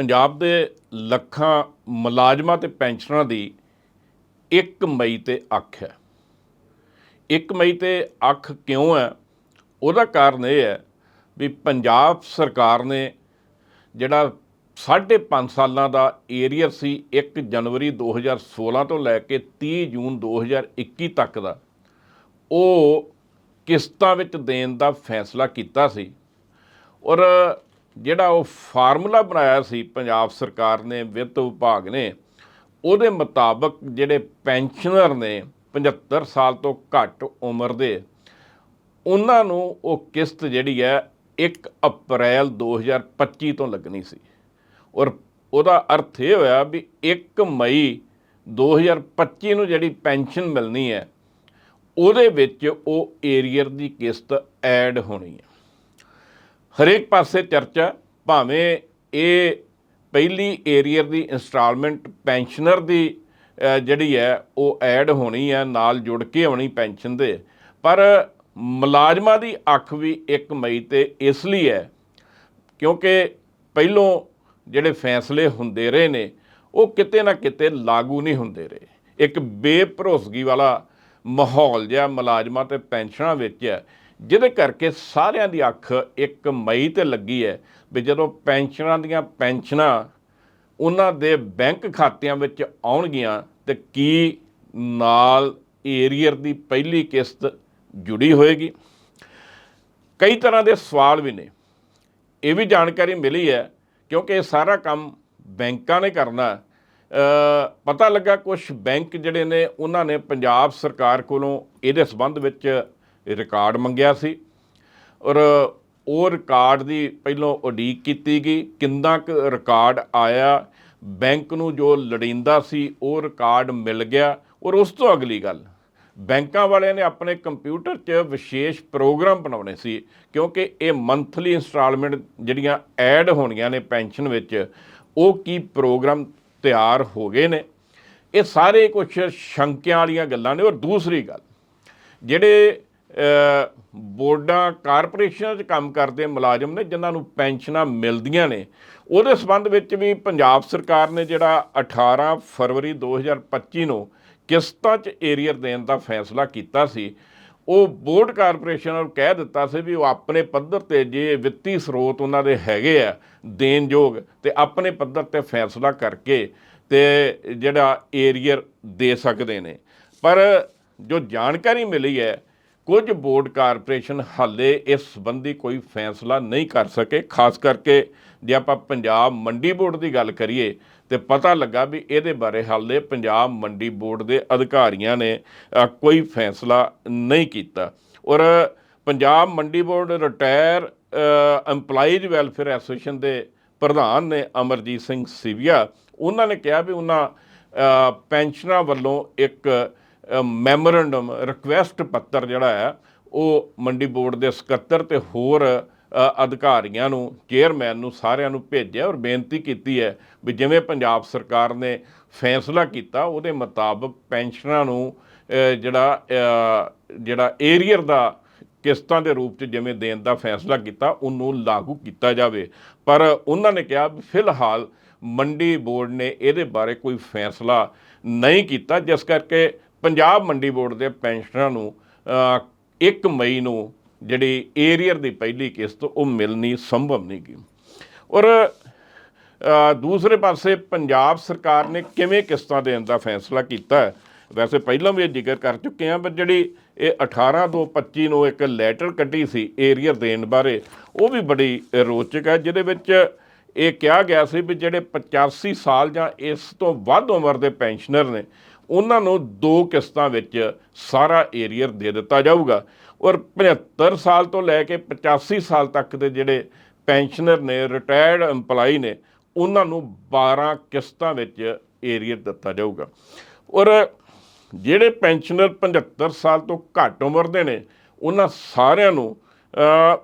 ਪੰਜਾਬ ਦੇ ਲੱਖਾਂ ਮੁਲਾਜ਼ਮਾਂ ਤੇ ਪੈਨਸ਼ਨਰਾਂ ਦੀ 1 ਮਈ ਤੇ ਅੱਖ ਹੈ। 1 ਮਈ ਤੇ ਅੱਖ ਕਿਉਂ ਹੈ? ਉਹਦਾ ਕਾਰਨ ਇਹ ਹੈ ਵੀ ਪੰਜਾਬ ਸਰਕਾਰ ਨੇ ਜਿਹੜਾ ਸਾਢੇ ਪੰਜ ਸਾਲਾਂ ਦਾ ਏਰੀਅਰ ਸੀ 1 ਜਨਵਰੀ 2016 ਤੋਂ ਲੈ ਕੇ 30 ਜੂਨ 2021 ਤੱਕ ਦਾ, ਉਹ ਕਿਸ਼ਤਾਂ ਵਿੱਚ ਦੇਣ ਦਾ ਫੈਸਲਾ ਕੀਤਾ ਸੀ। ਔਰ ਜਿਹੜਾ ਉਹ ਫਾਰਮੂਲਾ ਬਣਾਇਆ ਸੀ ਪੰਜਾਬ ਸਰਕਾਰ ਨੇ, ਵਿੱਤ ਵਿਭਾਗ ਨੇ, ਉਹਦੇ ਮੁਤਾਬਕ ਜਿਹੜੇ ਪੈਨਸ਼ਨਰ ਨੇ 75 ਸਾਲ ਤੋਂ ਘੱਟ ਉਮਰ ਦੇ, ਉਹਨਾਂ ਨੂੰ ਉਹ ਕਿਸ਼ਤ ਜਿਹੜੀ ਹੈ 1 ਅਪ੍ਰੈਲ 2025 ਤੋਂ ਲੱਗਣੀ ਸੀ। ਔਰ ਉਹਦਾ ਅਰਥ ਇਹ ਹੋਇਆ ਵੀ 1 ਮਈ 2025 ਨੂੰ ਜਿਹੜੀ ਪੈਨਸ਼ਨ ਮਿਲਣੀ ਹੈ, ਉਹਦੇ ਵਿੱਚ ਉਹ ਏਰੀਅਰ ਦੀ ਕਿਸ਼ਤ ਐਡ ਹੋਣੀ ਹੈ। ਹਰੇਕ ਪਾਸੇ ਚਰਚਾ, ਭਾਵੇਂ ਇਹ ਪਹਿਲੀ ਏਰੀਅਰ ਦੀ ਇਨਸਟਾਲਮੈਂਟ ਪੈਨਸ਼ਨਰ ਦੀ ਜਿਹੜੀ ਹੈ, ਉਹ ਐਡ ਹੋਣੀ ਹੈ, ਨਾਲ ਜੁੜ ਕੇ ਆਉਣੀ ਪੈਨਸ਼ਨ ਦੇ। ਪਰ ਮੁਲਾਜ਼ਮਾਂ ਦੀ ਅੱਖ ਵੀ 1 ਮਈ ਤੇ ਇਸ ਲਈ ਹੈ, ਕਿਉਂਕਿ ਪਹਿਲੋਂ ਜਿਹੜੇ ਫੈਸਲੇ ਹੁੰਦੇ ਰਹੇ ਨੇ, ਉਹ ਕਿਤੇ ਨਾ ਕਿਤੇ ਲਾਗੂ ਨਹੀਂ ਹੁੰਦੇ ਰਹੇ। ਇੱਕ ਬੇਭਰੋਸਗੀ ਵਾਲਾ ਮਾਹੌਲ ਜਿਹਾ ਮੁਲਾਜ਼ਮਾਂ ਤੇ ਪੈਨਸ਼ਨਾਂ ਵਿੱਚ ਹੈ। ਜਿਹਦੇ ਕਰਕੇ ਸਾਰਿਆਂ ਦੀ ਅੱਖ 1 ਮਈ ਤੇ ਲੱਗੀ ਹੈ ਵੀ ਜਦੋਂ ਪੈਨਸ਼ਨਾਂ ਦੀਆਂ ਪੈਨਸ਼ਨਾਂ ਉਹਨਾਂ ਦੇ ਬੈਂਕ ਖਾਤਿਆਂ ਵਿੱਚ ਆਉਣਗੀਆਂ ਤੇ ਕੀ ਨਾਲ ਏਰੀਅਰ ਦੀ ਪਹਿਲੀ ਕਿਸ਼ਤ ਜੁੜੀ ਹੋਏਗੀ? ਕਈ ਤਰ੍ਹਾਂ ਦੇ ਸਵਾਲ ਵੀ ਨੇ। ਇਹ ਵੀ ਜਾਣਕਾਰੀ ਮਿਲੀ ਹੈ ਕਿਉਂਕਿ ਇਹ ਸਾਰਾ ਕੰਮ ਬੈਂਕਾਂ ਨੇ ਕਰਨਾ। ਪਤਾ ਲੱਗਾ ਕੁਝ ਬੈਂਕ ਜਿਹੜੇ ਨੇ, ਉਹਨਾਂ ਨੇ ਪੰਜਾਬ ਸਰਕਾਰ ਕੋਲੋਂ ਇਹਦੇ ਸੰਬੰਧ ਵਿੱਚ ਰਿਕਾਰਡ ਮੰਗਿਆ ਸੀ। ਔਰ ਉਹ ਰਿਕਾਰਡ ਦੀ ਪਹਿਲਾਂ ਉਡੀਕ ਕੀਤੀ ਗਈ। ਕਿੰਨਾ ਕੁ ਰਿਕਾਰਡ ਆਇਆ, ਬੈਂਕ ਨੂੰ ਜੋ ਲੜਿੰਦਾ ਸੀ, ਉਹ ਰਿਕਾਰਡ ਮਿਲ ਗਿਆ। ਔਰ ਉਸ ਤੋਂ ਅਗਲੀ ਗੱਲ, ਬੈਂਕਾਂ ਵਾਲਿਆਂ ਨੇ ਆਪਣੇ ਕੰਪਿਊਟਰ 'ਚ ਵਿਸ਼ੇਸ਼ ਪ੍ਰੋਗਰਾਮ ਬਣਾਉਣੇ ਸੀ, ਕਿਉਂਕਿ ਇਹ ਮੰਥਲੀ ਇਨਸਟਾਲਮੈਂਟ ਜਿਹੜੀਆਂ ਐਡ ਹੋਣੀਆਂ ਨੇ ਪੈਨਸ਼ਨ ਵਿੱਚ, ਉਹ ਕੀ ਪ੍ਰੋਗਰਾਮ ਤਿਆਰ ਹੋ ਗਏ ਨੇ। ਇਹ ਸਾਰੇ ਕੁਝ ਸ਼ੰਕਿਆਂ ਵਾਲੀਆਂ ਗੱਲਾਂ ਨੇ। ਔਰ ਦੂਸਰੀ ਗੱਲ, ਜਿਹੜੇ ਬੋਰਡਾਂ ਕਾਰਪੋਰੇਸ਼ਨਾਂ 'ਚ ਕੰਮ ਕਰਦੇ ਮੁਲਾਜ਼ਮ ਨੇ, ਜਿਨ੍ਹਾਂ ਨੂੰ ਪੈਨਸ਼ਨਾਂ ਮਿਲਦੀਆਂ ਨੇ। ਉਹਦੇ ਸੰਬੰਧ ਵਿੱਚ ਵੀ ਪੰਜਾਬ ਸਰਕਾਰ ਨੇ ਜਿਹੜਾ 18 ਫਰਵਰੀ 2025 ਨੂੰ ਕਿਸ਼ਤਾਂ 'ਚ ਏਰੀਅਰ ਦੇਣ ਦਾ ਫੈਸਲਾ ਕੀਤਾ ਸੀ, ਉਹ ਬੋਰਡ ਕਾਰਪੋਰੇਸ਼ਨ ਨੂੰ ਕਹਿ ਦਿੱਤਾ ਸੀ ਵੀ ਉਹ ਆਪਣੇ ਪੱਧਰ ਤੇ ਜੇ ਵਿੱਤੀ ਸਰੋਤ ਉਹਨਾਂ ਦੇ ਹੈਗੇ ਆ, ਦੇਣਯੋਗ, ਤੇ ਆਪਣੇ ਪੱਧਰ ਤੇ ਫੈਸਲਾ ਕਰਕੇ ਤੇ ਜਿਹੜਾ ਏਰੀਅਰ ਦੇ ਸਕਦੇ ਨੇ। ਪਰ ਜੋ ਜਾਣਕਾਰੀ ਮਿਲੀ ਹੈ ਕੁਝ ਬੋਰਡ ਕਾਰਪੋਰੇਸ਼ਨ ਹਾਲੇ ਇਸ ਸੰਬੰਧੀ ਕੋਈ ਫੈਸਲਾ ਨਹੀਂ ਕਰ ਸਕੇ ਖਾਸ ਕਰਕੇ ਜੇ ਆਪਾਂ ਪੰਜਾਬ ਮੰਡੀ ਬੋਰਡ ਦੀ ਗੱਲ ਕਰੀਏ ਤੇ ਪਤਾ ਲੱਗਾ ਵੀ ਇਹਦੇ ਬਾਰੇ ਹਾਲੇ ਪੰਜਾਬ ਮੰਡੀ ਬੋਰਡ ਦੇ ਅਧਿਕਾਰੀਆਂ ਨੇ ਕੋਈ ਫੈਸਲਾ ਨਹੀਂ ਕੀਤਾ। ਔਰ Punjab Mandi board retire EMPLOYEES welfare association ਦੇ ਪ੍ਰਧਾਨ ਨੇ ਅਮਰਜੀਤ ਸਿੰਘ ਸਿਵਿਆ ਉਹਨਾਂ ਨੇ ਕਿਹਾ ਵੀ ਉਹਨਾਂ ਅ, ਪੈਨਸ਼ਨਰਾਂ ਵੱਲੋਂ ਇੱਕ ਮੈਮੋਰੈਂਡਮ ਰਿਕੁਐਸਟ ਪੱਤਰ ਜਿਹੜਾ ਹੈ, ਉਹ ਮੰਡੀ ਬੋਰਡ ਦੇ ਸਕੱਤਰ ਤੇ ਹੋਰ ਅਧਿਕਾਰੀਆਂ ਨੂੰ ਚੇਅਰਮੈਨ ਨੂੰ, ਸਾਰਿਆਂ ਨੂੰ ਭੇਜਿਆ ਔਰ ਬੇਨਤੀ ਕੀਤੀ ਹੈ ਵੀ ਜਿਵੇਂ ਪੰਜਾਬ ਸਰਕਾਰ ਨੇ ਫੈਸਲਾ ਕੀਤਾ, ਉਹਦੇ ਮੁਤਾਬਕ ਪੈਨਸ਼ਨਰਾਂ ਨੂੰ ਜਿਹੜਾ ਜਿਹੜਾ ਏਰੀਅਰ ਦਾ ਕਿਸ਼ਤਾਂ ਦੇ ਰੂਪ 'ਚ ਜਿਵੇਂ ਦੇਣ ਦਾ ਫੈਸਲਾ ਕੀਤਾ, ਉਹਨੂੰ ਲਾਗੂ ਕੀਤਾ ਜਾਵੇ। ਪਰ ਉਹਨਾਂ ਨੇ ਕਿਹਾ ਵੀ ਫਿਲਹਾਲ ਮੰਡੀ ਬੋਰਡ ਨੇ ਇਹਦੇ ਬਾਰੇ ਕੋਈ ਫੈਸਲਾ ਨਹੀਂ ਕੀਤਾ, ਜਿਸ ਕਰਕੇ ਪੰਜਾਬ ਮੰਡੀ ਬੋਰਡ ਦੇ ਪੈਨਸ਼ਨਰਾਂ ਨੂੰ ਅ, 1 ਮਈ ਨੂੰ ਜਿਹੜੀ ਏਰੀਅਰ ਦੀ ਪਹਿਲੀ ਕਿਸ਼ਤ ਉਹ ਮਿਲਣੀ ਸੰਭਵ ਨਹੀਂ ਗੀ। ਔਰ ਦੂਸਰੇ ਪਾਸੇ ਪੰਜਾਬ ਸਰਕਾਰ ਨੇ ਕਿਵੇਂ ਕਿਸ਼ਤਾਂ ਦੇਣ ਦਾ ਫੈਸਲਾ ਕੀਤਾ? ਵੈਸੇ ਪਹਿਲਾਂ ਵੀ ਇਹ ਜ਼ਿਕਰ ਕਰ ਚੁੱਕੇ ਹਾਂ ਪਰ ਜਿਹੜੀ ਇਹ 18 ਤੋਂ 25 ਨੂੰ ਇੱਕ ਲੈਟਰ ਕੱਢੀ ਸੀ ਏਰੀਅਰ ਦੇਣ ਬਾਰੇ ਉਹ ਵੀ ਬੜੀ ਰੋਚਕ ਹੈ ਜਿਹਦੇ ਵਿੱਚ ਇਹ ਕਿਹਾ ਗਿਆ ਸੀ ਵੀ ਜਿਹੜੇ 85 ਸਾਲ ਜਾਂ ਇਸ ਤੋਂ ਵੱਧ ਉਮਰ ਦੇ ਪੈਨਸ਼ਨਰ ਨੇ ਉਹਨਾਂ ਨੂੰ ਦੋ ਕਿਸ਼ਤਾਂ ਵਿੱਚ ਸਾਰਾ ਏਰੀਅਰ ਦੇ ਦਿੱਤਾ ਜਾਊਗਾ। ਔਰ 75 ਸਾਲ ਤੋਂ ਲੈ ਕੇ 85 ਸਾਲ ਤੱਕ ਦੇ ਜਿਹੜੇ ਪੈਨਸ਼ਨਰ ਨੇ ਰਿਟਾਇਰਡ EMPLOYE ਨੇ ਉਹਨਾਂ ਨੂੰ 12 ਕਿਸ਼ਤਾਂ ਵਿੱਚ ਏਰੀਅਰ ਦਿੱਤਾ ਜਾਊਗਾ। ਔਰ ਜਿਹੜੇ ਪੈਨਸ਼ਨਰ 75 ਸਾਲ ਤੋਂ ਘੱਟ ਉਮਰ ਦੇ ਨੇ ਉਹਨਾਂ ਸਾਰਿਆਂ ਨੂੰ ਅ,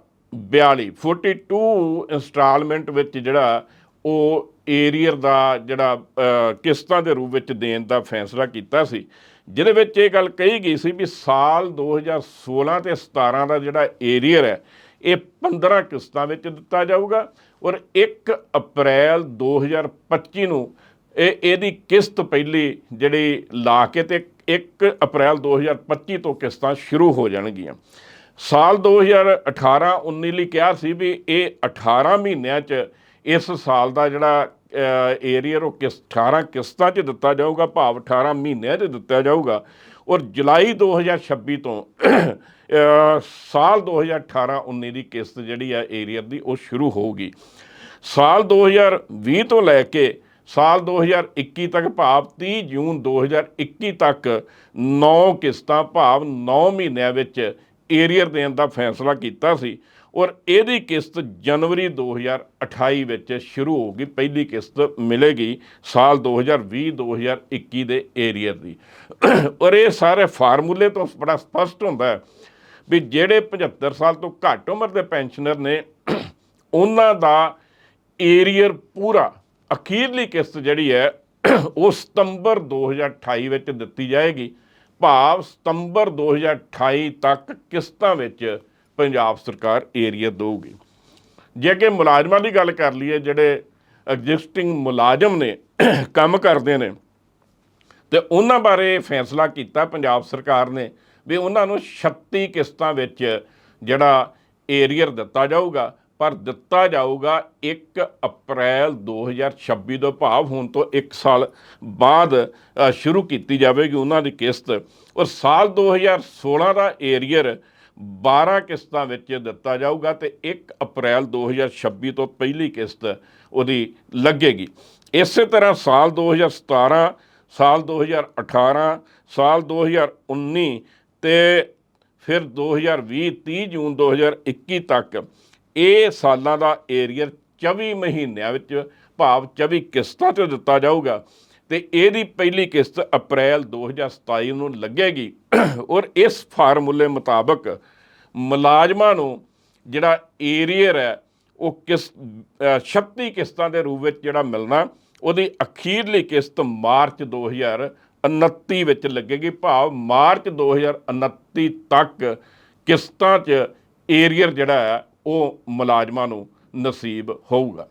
42 42 ਇੰਸਟਾਲਮੈਂਟ ਵਿੱਚ ਜਿਹੜਾ ਉਹ ਏਰੀਅਰ ਦਾ ਜਿਹੜਾ ਕਿਸ਼ਤਾਂ ਦੇ ਰੂਪ ਵਿੱਚ ਦੇਣ ਦਾ ਫੈਸਲਾ ਕੀਤਾ ਸੀ, ਜਿਹਦੇ ਵਿੱਚ ਇਹ ਗੱਲ ਕਹੀ ਗਈ ਸੀ ਵੀ ਸਾਲ 2016 ਤੇ 17 ਦਾ ਜਿਹੜਾ ਏਰੀਅਰ ਹੈ, ਇਹ 15 ਕਿਸ਼ਤਾਂ ਵਿੱਚ ਦਿੱਤਾ ਜਾਊਗਾ ਔਰ 1 ਅਪ੍ਰੈਲ 2025 ਨੂੰ ਇਹ, ਇਹਦੀ ਕਿਸ਼ਤ ਪਹਿਲੀ ਜਿਹੜੀ ਲਾ ਕੇ ਤੇ 1 ਅਪ੍ਰੈਲ 2025 ਤੋਂ ਕਿਸ਼ਤਾਂ ਸ਼ੁਰੂ ਹੋ ਜਾਣਗੀਆਂ। ਸਾਲ 2018-19 ਲਈ ਕਿਹਾ ਸੀ ਵੀ ਇਹ 18 ਮਹੀਨਿਆਂ 'ਚ ਇਸ ਸਾਲ ਦਾ ਜਿਹੜਾ ਏਰੀਅਰ ਉਹ ਕਿਸ 18 ਕਿਸ਼ਤਾਂ 'ਚ ਦਿੱਤਾ ਜਾਊਗਾ ਭਾਵ 18 ਮਹੀਨਿਆਂ 'ਚ ਦਿੱਤਾ ਜਾਊਗਾ। ਔਰ ਜੁਲਾਈ 2026 ਤੋਂ ਅ, ਸਾਲ 2018-19 ਦੀ ਕਿਸ਼ਤ ਜਿਹੜੀ ਆ ਏਰੀਅਰ ਦੀ ਉਹ ਸ਼ੁਰੂ ਹੋਊਗੀ। ਸਾਲ 2020 ਤੋਂ ਲੈ ਕੇ ਸਾਲ 2021 ਤੱਕ ਭਾਵ 30 ਜੂਨ 2021 ਤੱਕ 9 ਕਿਸ਼ਤਾਂ ਭਾਵ 9 ਮਹੀਨਿਆਂ ਵਿੱਚ ਏਰੀਅਰ ਦੇਣ ਦਾ ਫੈਸਲਾ ਕੀਤਾ ਸੀ। ਔਰ ਇਹਦੀ ਕਿਸ਼ਤ ਜਨਵਰੀ 2028 ਵਿੱਚ ਸ਼ੁਰੂ ਹੋਊਗੀ, ਪਹਿਲੀ ਕਿਸ਼ਤ ਮਿਲੇਗੀ ਸਾਲ 2020-2021 ਦੇ ਏਰੀਅਰ ਦੀ ਔਰ ਇਹ ਸਾਰੇ ਫਾਰਮੂਲੇ ਤੋਂ ਬੜਾ ਸਪਸ਼ਟ ਹੁੰਦਾ ਹੈ ਵੀ ਜਿਹੜੇ 75 ਸਾਲ ਤੋਂ ਘੱਟ ਉਮਰ ਦੇ ਪੈਨਸ਼ਨਰ ਨੇ, ਉਹਨਾਂ ਦਾ ਏਰੀਅਰ ਪੂਰਾ, ਅਖੀਰਲੀ ਕਿਸ਼ਤ ਜਿਹੜੀ ਹੈ, ਉਹ ਸਤੰਬਰ 2028 ਵਿੱਚ ਦਿੱਤੀ ਜਾਏਗੀ। ਭਾਵ ਸਤੰਬਰ 2028 ਤੱਕ ਕਿਸ਼ਤਾਂ ਵਿੱਚ ਪੰਜਾਬ ਸਰਕਾਰ ਏਰੀਅਰ ਦੇਊਗੀ। ਜੇ ਕਿ ਮੁਲਾਜ਼ਮਾਂ ਦੀ ਗੱਲ ਕਰ ਲਈਏ, ਜਿਹੜੇ ਐਗਜ਼ਿਸਟਿੰਗ ਮੁਲਾਜ਼ਮ ਨੇ, ਕੰਮ ਕਰਦੇ ਨੇ, ਤੇ ਉਹਨਾਂ ਬਾਰੇ ਫੈਸਲਾ ਕੀਤਾ ਪੰਜਾਬ ਸਰਕਾਰ ਨੇ ਵੀ ਉਹਨਾਂ ਨੂੰ 36 ਕਿਸ਼ਤਾਂ ਵਿੱਚ ਜਿਹੜਾ ਏਰੀਅਰ ਦਿੱਤਾ ਜਾਊਗਾ, ਪਰ ਦਿੱਤਾ ਜਾਊਗਾ 1 ਅਪ੍ਰੈਲ 2026 ਤੋਂ ਭਾਵ ਹੁਣ ਤੋਂ 1 ਸਾਲ ਬਾਅਦ ਸ਼ੁਰੂ ਕੀਤੀ ਜਾਵੇਗੀ ਉਹਨਾਂ ਦੀ ਕਿਸ਼ਤ। ਔਰ ਸਾਲ 2016 ਦਾ ਏਰੀਅਰ 12 ਕਿਸ਼ਤਾਂ ਵਿੱਚ ਦਿੱਤਾ ਜਾਊਗਾ ਤੇ 1 ਅਪ੍ਰੈਲ 2026 ਤੋਂ ਪਹਿਲੀ ਕਿਸ਼ਤ ਉਹਦੀ ਲੱਗੇਗੀ। ਇਸੇ ਤਰ੍ਹਾਂ ਸਾਲ 2017 ਸਾਲ 2018 ਸਾਲ 2019 ਤੇ ਫਿਰ 2020 30 ਜੂਨ 2021 ਤੱਕ ਇਹ ਸਾਲਾਂ ਦਾ ਏਰੀਅਰ 24 ਮਹੀਨਿਆਂ ਵਿੱਚ ਭਾਵ 24 ਕਿਸ਼ਤਾਂ ਤੇ ਦਿੱਤਾ ਜਾਊਗਾ। ਤੇ ਇਹਦੀ ਪਹਿਲੀ ਕਿਸ਼ਤ ਅਪ੍ਰੈਲ 2027 ਨੂੰ ਲੱਗੇਗੀ। ਔਰ ਇਸ ਫਾਰਮੂਲੇ ਮੁਤਾਬਕ ਮੁਲਾਜ਼ਮਾਂ ਨੂੰ ਜਿਹੜਾ ਏਰੀਅਰ ਹੈ ਉਹ ਕਿਸ ਅ, 36 ਕਿਸ਼ਤਾਂ ਦੇ ਰੂਪ ਵਿੱਚ ਜਿਹੜਾ ਮਿਲਣਾ ਉਹਦੀ ਅਖੀਰਲੀ ਕਿਸ਼ਤ ਮਾਰਚ 2029 ਵਿੱਚ ਲੱਗੇਗੀ। ਭਾਵ ਮਾਰਚ 2029 ਤੱਕ ਕਿਸ਼ਤਾਂ 'ਚ ਏਰੀਅਰ ਜਿਹੜਾ ਹੈ ਉਹ ਮੁਲਾਜ਼ਮਾਂ ਨੂੰ ਨਸੀਬ ਹੋਊਗਾ।